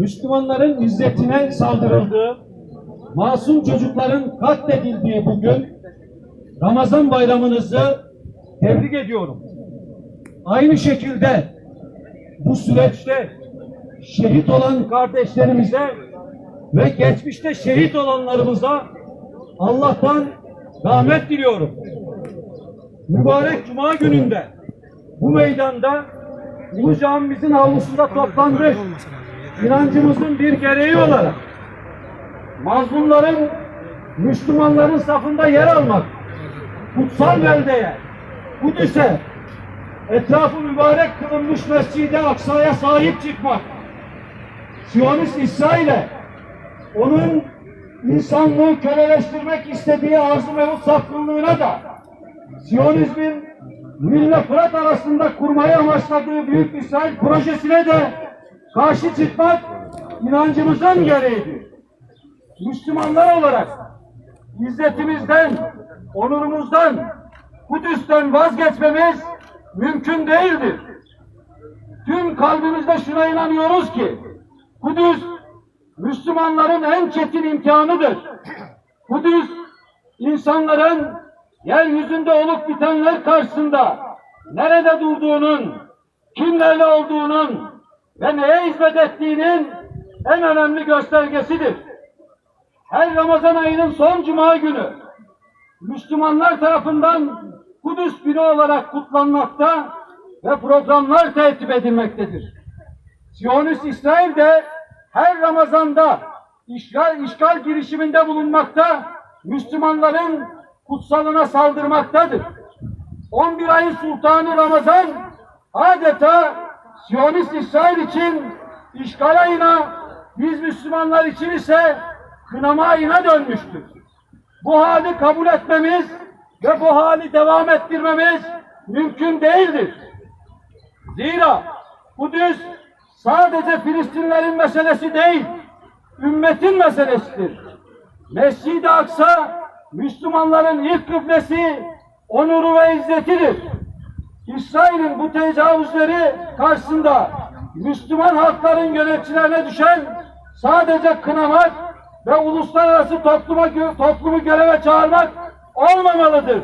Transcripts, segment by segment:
Müslümanların izzetine saldırıldığı, masum çocukların katledildiği bugün Ramazan bayramınızı tebrik ediyorum. Aynı şekilde bu süreçte şehit olan kardeşlerimize ve geçmişte şehit olanlarımıza Allah'tan rahmet diliyorum. Mübarek Cuma gününde bu meydanda Ulu Camimizin avlusunda toplandık. İnancımızın bir gereği olarak mazlumların, Müslümanların safında yer almak, kutsal beldeye, Kudüs'e, etrafı mübarek kılınmış Mescid-i Aksa'ya sahip çıkmak, Siyonist İsrail'e, onun insanlığı köleleştirmek istediği arzu mevut saflığına da, Siyonizmin Nil'le Fırat arasında kurmayı amaçladığı Büyük İsrail projesine de karşı çıkmak inancımızın gereğidir. Müslümanlar olarak izzetimizden, onurumuzdan, Kudüs'ten vazgeçmemiz mümkün değildir. Tüm kalbimizde şuna inanıyoruz ki Kudüs Müslümanların en çetin imtihanıdır. Kudüs insanların yeryüzünde olup bitenler karşısında nerede durduğunun, kimlerle olduğunun ve neye hizmet ettiğinin en önemli göstergesidir. Her Ramazan ayının son cuma günü Müslümanlar tarafından Kudüs günü olarak kutlanmakta ve programlar tertip edilmektedir. Siyonist İsrail de her Ramazan'da işgal, işgal girişiminde bulunmakta, Müslümanların kutsalına saldırmaktadır. 11 ayın sultanı Ramazan adeta Siyonist İsrail için işgal ayına, biz Müslümanlar için ise kınama ayına dönmüştür. Bu hali kabul etmemiz ve bu hali devam ettirmemiz mümkün değildir. Zira Kudüs sadece Filistinlerin meselesi değil, ümmetin meselesidir. Mescid-i Aksa Müslümanların ilk kıblesi, onuru ve izzetidir. İsrail'in bu tecavüzleri karşısında Müslüman halkların yöneticilerine düşen sadece kınamak ve uluslararası topluma, toplumu göreve çağırmak olmamalıdır.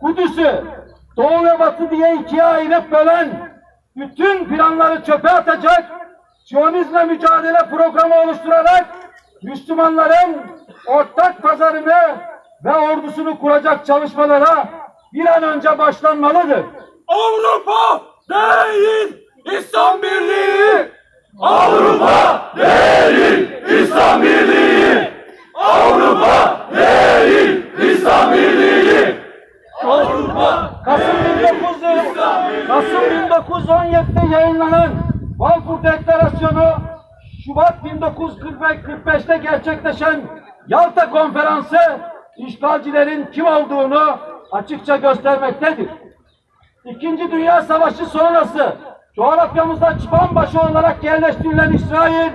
Kudüs'ü Doğu ve Batı diye ikiye ayırıp bölen bütün planları çöpe atacak, Siyonizmle mücadele programı oluşturarak Müslümanların ortak pazarını ve ordusunu kuracak çalışmalara bir an önce başlanmalıdır. Avrupa değil İslam Birliği. Avrupa değil İslam Birliği. Avrupa değil İslam Birliği. Avrupa Kasım 1900 Kasım 1917'de yayınlanan Balfour Deklarasyonu Şubat 1945'te gerçekleşen Yalta Konferansı işgalcilerin kim olduğunu açıkça göstermektedir. İkinci Dünya Savaşı sonrası coğrafyamızda çıban başı olarak yerleştirilen İsrail,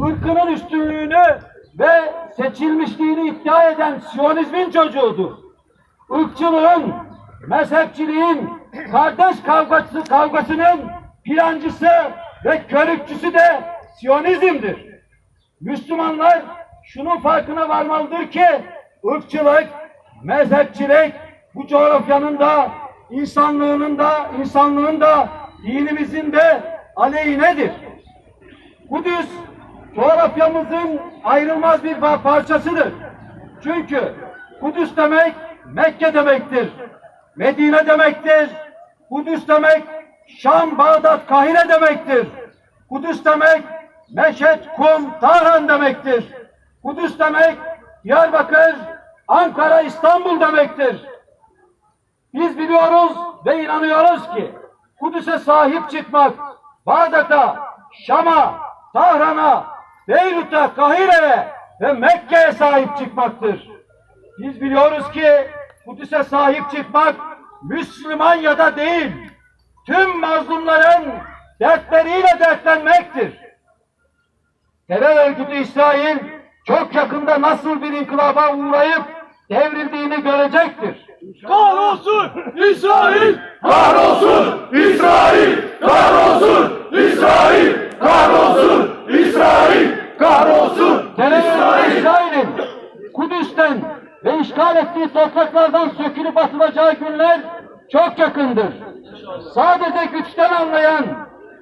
ırkının üstünlüğünü ve seçilmişliğini iddia eden Siyonizmin çocuğudur. Irkçılığın, mezhepçiliğin, kardeş kavgası, kavgasının plancısı ve körükçüsü de Siyonizmdir. Müslümanlar şunun farkına varmalıdır ki ırkçılık, mezhepçilik bu coğrafyanın da insanlığının da insanlığın da dinimizin de aleyhinedir. Kudüs coğrafyamızın ayrılmaz bir pa- parçasıdır. Çünkü Kudüs demek Mekke demektir. Medine demektir. Kudüs demek Şam, Bağdat, Kahire demektir. Kudüs demek Meşet, Kum, Tahran demektir. Kudüs demek Diyarbakır, Ankara, İstanbul demektir. Biz biliyoruz ve inanıyoruz ki Kudüs'e sahip çıkmak Bağdat'a, Şam'a, Tahran'a, Beyrut'a, Kahire'ye ve Mekke'ye sahip çıkmaktır. Biz biliyoruz ki Kudüs'e sahip çıkmak Müslüman ya da değil, tüm mazlumların dertleriyle dertlenmektir. Terör örgütü İsrail çok yakında nasıl bir inkılaba uğrayıp devrildiğini görecektir. Kahrolsun İsrail! Kahrolsun İsrail! Kahrolsun İsrail! Kahrolsun İsrail! Kahrolsun İsrail! İsrail'in Kudüs'ten ve işgal ettiği topraklardan sökülüp atılacağı günler çok yakındır. Sadece güçten anlayan,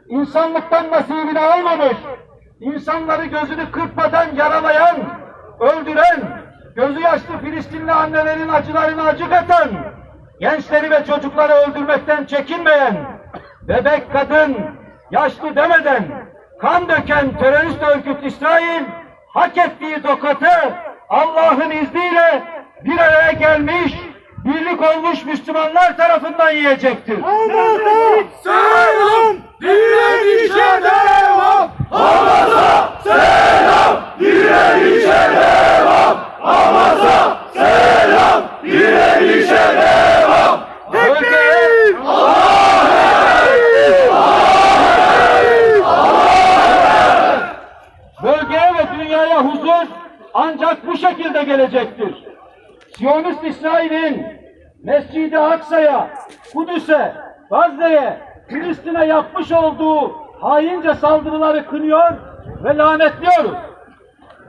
insanlıktan nasibini almamış, insanları gözünü kırpmadan yaralayan, öldüren, gözü yaşlı Filistinli annelerin acılarını acı katan, gençleri ve çocukları öldürmekten çekinmeyen, bebek kadın, yaşlı demeden kan döken terörist örgüt İsrail hak ettiği tokatı Allah'ın izniyle bir araya gelmiş, birlik olmuş Müslümanlar tarafından yiyecektir. Selam direnişe devam. Hamas'a selam direnişe devam. Hamas'a selam direnişe devam. Bölgeye Bölgeye ve dünyaya huzur ancak bu şekilde gelecektir. Siyonist İsrail'in Mescid-i Aksa'ya, Kudüs'e, Gazze'ye, Filistin'e yapmış olduğu haince saldırıları kınıyor ve lanetliyoruz.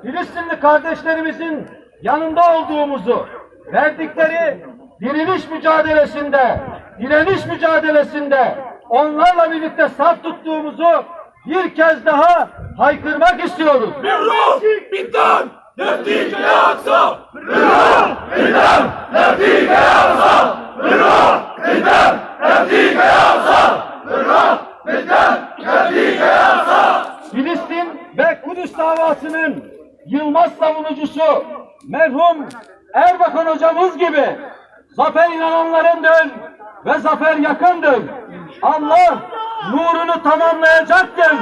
Filistinli kardeşlerimizin yanında olduğumuzu, verdikleri diriliş mücadelesinde, direniş mücadelesinde onlarla birlikte saf tuttuğumuzu bir kez daha haykırmak istiyoruz. Bir ruh, bir can, neftik ve aksa. Bir ruh, bir can, neftik ve aksa. Bir ruh, bir can, neftik ve aksa. Bir ruh, bir can, neftik ve aksa. Filistin ve Kudüs davasının yılmaz savunucusu merhum Erbakan hocamız gibi zafer inananlarındır ve zafer yakındır. Allah nurunu tamamlayacaktır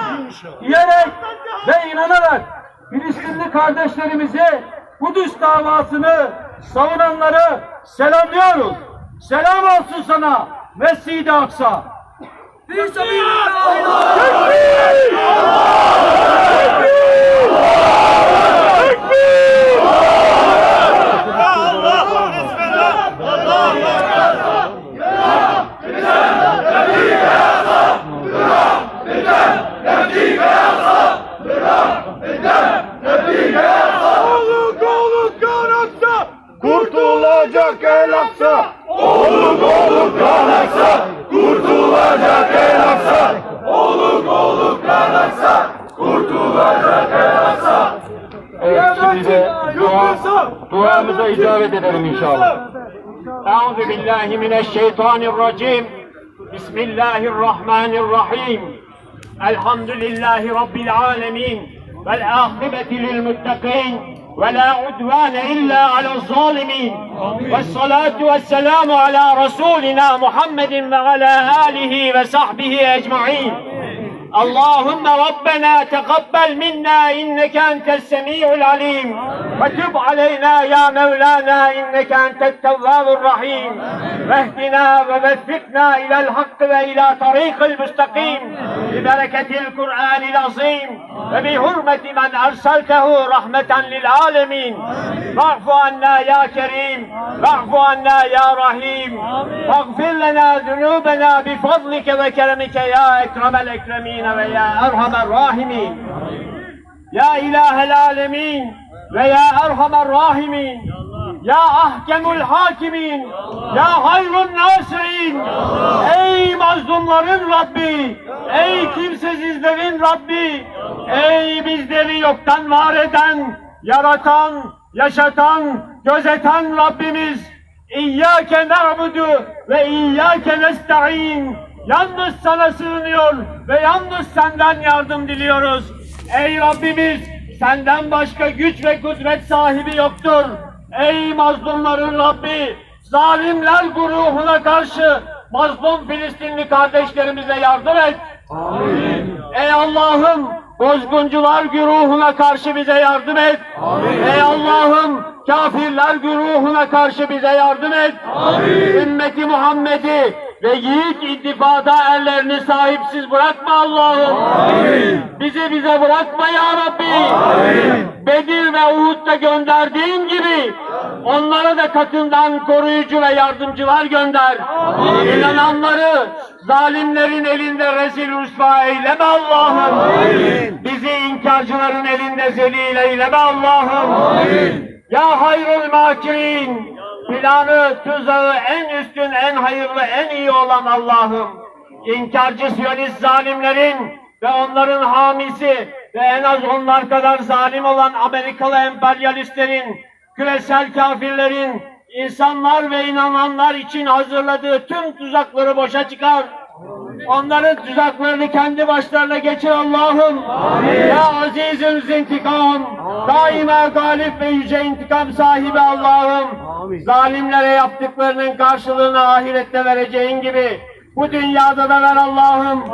diyerek ve inanarak Filistinli kardeşlerimizi Kudüs davasını savunanları selamlıyoruz. Selam olsun sana Mescid-i Aksa. Oluk Kan aksa kurtulacak el aksa Oluk oluk kan aksa kurtulacak el aksa Evet şimdi de dua, duamıza icabet edelim inşallah. Euzu billahi mineşşeytanirracim. Bismillahirrahmanirrahim. Elhamdülillahi rabbil alamin. Vel ahibeti lil muttakin. ولا عدوان إلا على الظالمين. والصلاة والسلام على رسولنا محمد وعلى آله وصحبه أجمعين. اللهم ربنا تقبل منا إنك أنت السميع العليم وتب علينا يا مولانا إنك أنت التواب الرحيم واهدنا ووفقنا إلى الحق وإلى طريق المستقيم ببركة القرآن العظيم وبحرمة من أرسلته رحمة للعالمين. واعف عنا يا كريم واعف عنا يا رحيم. واغفر لنا ذنوبنا بفضلك وكرمك يا أكرم الأكرمين. Rahimine ve Ya Erhamer Rahimin. Ya İlahel Alemin ve Ya Erhamer Rahimin. Ya Ahkemul Hakimin. Ya Hayrun Nasirin. Ey mazlumların Rabbi. Ey kimsesizlerin Rabbi. Ey bizleri yoktan var eden, yaratan, yaşatan, gözeten Rabbimiz. İyyâke na'budu ve iyyâke nesta'in. Yalnız sana sığınıyor ve yalnız senden yardım diliyoruz. Ey Rabbimiz senden başka güç ve kudret sahibi yoktur. Ey mazlumların Rabbi zalimler grubuna karşı mazlum Filistinli kardeşlerimize yardım et. Ey Allah'ım bozguncular güruhuna karşı bize yardım et. Ey Allah'ım kafirler güruhuna karşı bize yardım et. Ümmeti Muhammed'i ve yiğit intifada erlerini sahipsiz bırakma Allah'ım. Bizi bize bırakma ya Rabbi. Bedir ve Uhud'da gönderdiğin gibi onlara da katından koruyucu ve yardımcılar gönder. İnananları zalimlerin elinde rezil rüsva eyleme Allah'ım. Bizi inkarcıların elinde zelil eyleme Allah'ım. Ya hayrul makirin, planı, tuzağı en üstün, en hayırlı, en iyi olan Allah'ım. İnkarcı Siyonist zalimlerin ve onların hamisi ve en az onlar kadar zalim olan Amerikalı emperyalistlerin, küresel kafirlerin, insanlar ve inananlar için hazırladığı tüm tuzakları boşa çıkar. Onların tuzaklarını kendi başlarına geçir Allah'ım. Ya azizün zintikam. Daima galip ve yüce intikam sahibi Allah'ım. Zalimlere yaptıklarının karşılığını ahirette vereceğin gibi bu dünyada da ver Allah'ım.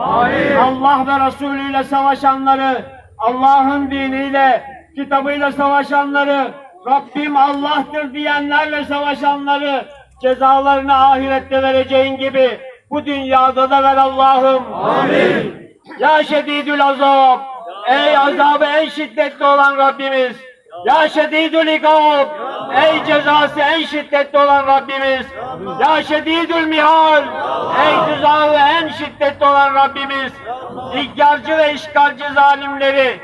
Allah ve Resulü ile savaşanları, Allah'ın diniyle, kitabıyla savaşanları, Rabbim Allah'tır diyenlerle savaşanları cezalarını ahirette vereceğin gibi bu dünyada da ver Allah'ım. Amin. Ya şedidül azab. Ey azabı en şiddetli olan Rabbimiz. Ya şedidül ikab. Ey cezası en şiddetli olan Rabbimiz. Ya şedidül mihal. Ey tuzağı en şiddetli olan Rabbimiz. İhgarcı ve işgalci zalimleri,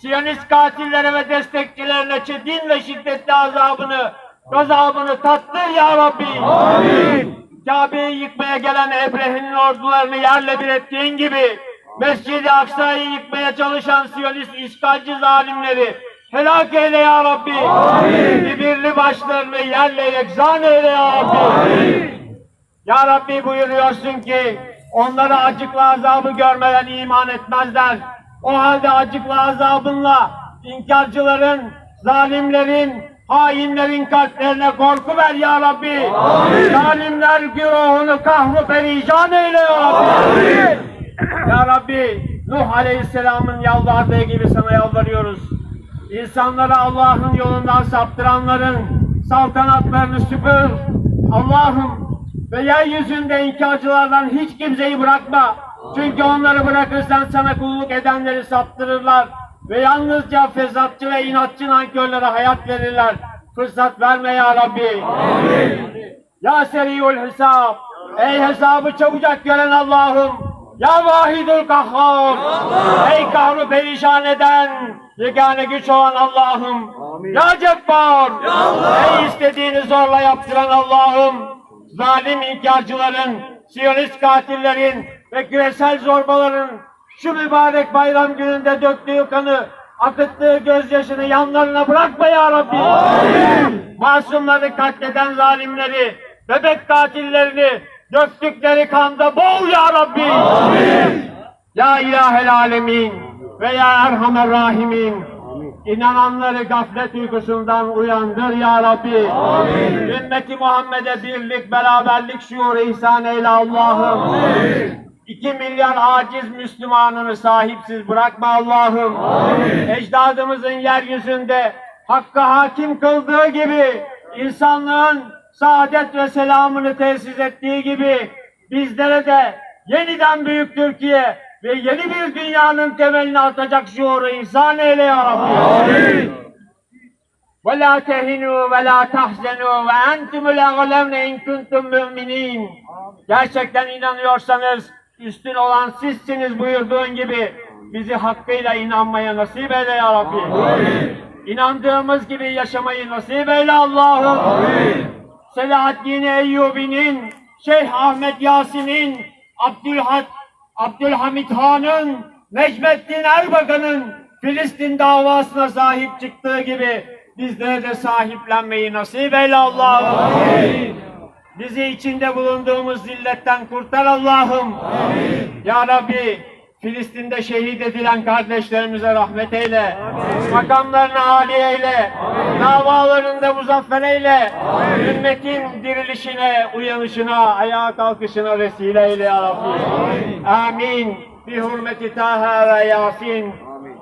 Siyonist katillere ve destekçilerine çetin ve şiddetli azabını, gazabını tattır ya Rabbi. Amin. Kabe'yi yıkmaya gelen Ebrehe'nin ordularını yerle bir ettiğin gibi Mescid-i Aksa'yı yıkmaya çalışan Siyonist işgalci zalimleri helak eyle ya Rabbi. Kibirli başlarını yerle yeksan eyle ya Rabbi. Ya Rabbi buyuruyorsun ki onlara acıklı azabı görmeden iman etmezler. O halde acıklı azabınla inkarcıların, zalimlerin, hainlerin kalplerine korku ver ya Rabbi. Zalimler güruhunu kahru perişan eyle ya Rabbi. Ya Rabbi Nuh Aleyhisselam'ın yalvardığı gibi sana yalvarıyoruz. İnsanları Allah'ın yolundan saptıranların saltanatlarını süpür. Allah'ım ve yeryüzünde inkarcılardan hiç kimseyi bırakma. Çünkü onları bırakırsan sana kulluk edenleri saptırırlar. Ve yalnızca fesatçı ve inatçı nankörlere hayat verirler. Fırsat verme ya Rabbi. Ya seriyul hesap. Ey hesabı çabucak gören Allah'ım. Ya vahidul kahhar. Ey kahru perişan eden. Yegane güç olan Allah'ım. Ya cebbar. Ey istediğini zorla yaptıran Allah'ım. Zalim inkarcıların, siyonist katillerin ve küresel zorbaların şu mübarek bayram gününde döktüğü kanı, akıttığı gözyaşını yanlarına bırakma ya Rabbi. Masumları katleden zalimleri, bebek katillerini döktükleri kanda boğ ya Rabbi. Ya ilahel alemin ve ya erhamer rahimin. İnananları gaflet uykusundan uyandır ya Rabbi. Ümmeti Muhammed'e birlik, beraberlik şuuru ihsan eyle Allah'ım. İki milyar aciz Müslümanını sahipsiz bırakma Allah'ım. Ecdadımızın yeryüzünde hakka hakim kıldığı gibi insanlığın saadet ve selamını tesis ettiği gibi bizlere de yeniden büyük Türkiye ve yeni bir dünyanın temelini atacak şuuru ihsan eyle ya Rabbi. وَلَا تَهِنُوا وَلَا تَحْزَنُوا وَاَنْتُمُ الْاَغْلَوْنَ اِنْ كُنْتُمْ مُؤْمِنِينَ Gerçekten inanıyorsanız üstün olan sizsiniz buyurduğun gibi bizi hakkıyla inanmaya nasip eyle ya Rabbi. İnandığımız gibi yaşamayı nasip eyle Allah'ım. Selahaddin Eyyubi'nin, Şeyh Ahmet Yasin'in, Abdülhat, Abdülhamit Han'ın, Necmettin Erbakan'ın Filistin davasına sahip çıktığı gibi bizlere de sahiplenmeyi nasip eyle Allah'ım. Bizi içinde bulunduğumuz zilletten kurtar Allah'ım. Ya Rabbi Filistin'de şehit edilen kardeşlerimize rahmet eyle. Makamlarını âli eyle. Davalarında muzaffer eyle. Ümmetin dirilişine, uyanışına, ayağa kalkışına vesile eyle ya Rabbi. Amin. Bi hurmeti Taha ve Yasin.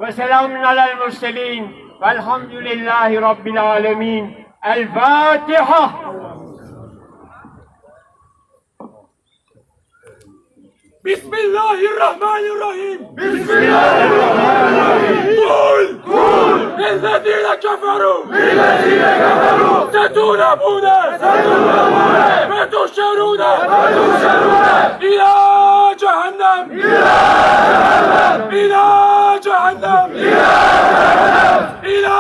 Ve selamun alel murselin. Velhamdülillahi Rabbil alemin. El Fatiha. بسم الله الرحمن الرحيم. بسم الله الرحمن الرحيم. قل. قل. للذين كفروا. للذين كفروا. ستغلبون ستغلبون فتحشرون. فتحشرون. إلى جهنم. إلى جهنم. إلى جهنم. إلى جهنم. إلى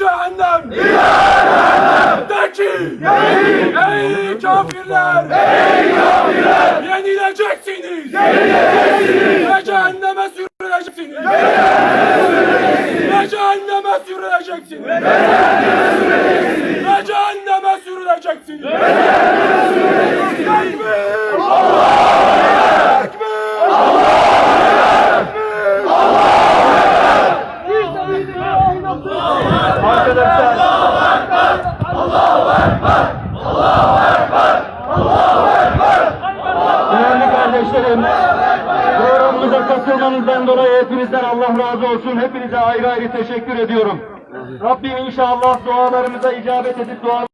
جهنم. إلى جهنم. تكي Ey kafirler! Ey kafirler! Yenileceksiniz! Yenileceksiniz! Ve cehenneme sürüleceksiniz! Ve cehenneme sürüleceksiniz! Ve cehenneme sürüleceksiniz! Ve cehenneme sürüleceksiniz! Ve cehenneme sürüleceksiniz! Tekbir! Allah! Tekbir! Arkadaşlar. Değerli kardeşlerim, programımıza katılmanızdan dolayı hepinizden Allah razı olsun. Hepinize ayrı ayrı teşekkür ediyorum. Rabbim inşallah dualarımıza icabet edip dua